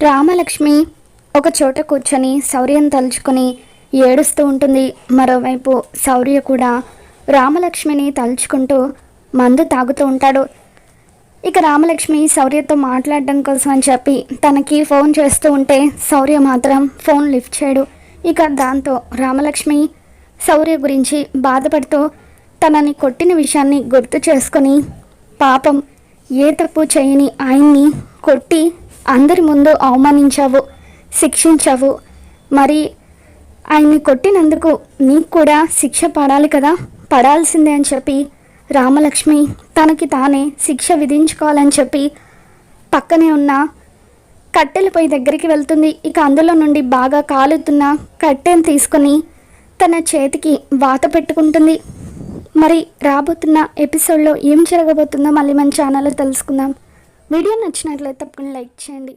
రామలక్ష్మి ఒక చోట కూర్చొని శౌర్యం తలుచుకొని ఏడుస్తూ ఉంటుంది. మరోవైపు శౌర్య కూడా రామలక్ష్మిని తలుచుకుంటూ మందు తాగుతూ ఉంటాడు. ఇక రామలక్ష్మి శౌర్యతో మాట్లాడడం కోసం అని చెప్పి తనకి ఫోన్ చేస్తూ ఉంటే శౌర్య మాత్రం ఫోన్ లిఫ్ట్ చేయడు. ఇక దాంతో రామలక్ష్మి శౌర్య గురించి బాధపడుతూ తనని కొట్టిన విషయాన్ని గుర్తు చేసుకొని పాపం ఏ తప్పు చేయని ఆయన్ని కొట్టి అందరి ముందు అవమానించావు శిక్షించావు. మరి ఆయన్ని కొట్టినందుకు నీకు కూడా శిక్ష పడాలి కదా? పడాల్సిందే అని చెప్పి రామలక్ష్మి తనకి తానే శిక్ష విధించుకోవాలని చెప్పి పక్కనే ఉన్న కట్టెల పొయ్యి దగ్గరికి వెళ్తుంది. ఇక అందులో నుండి బాగా కాలుతున్న కట్టెను తీసుకొని తన చేతికి వాత పెట్టుకుంటుంది. మరి రాబోతున్న ఎపిసోడ్లో ఏం జరగబోతుందో మళ్ళీ మన ఛానల్లో తెలుసుకుందాం. వీడియో నచ్చినట్లయితే తప్పకుండా లైక్ చేయండి.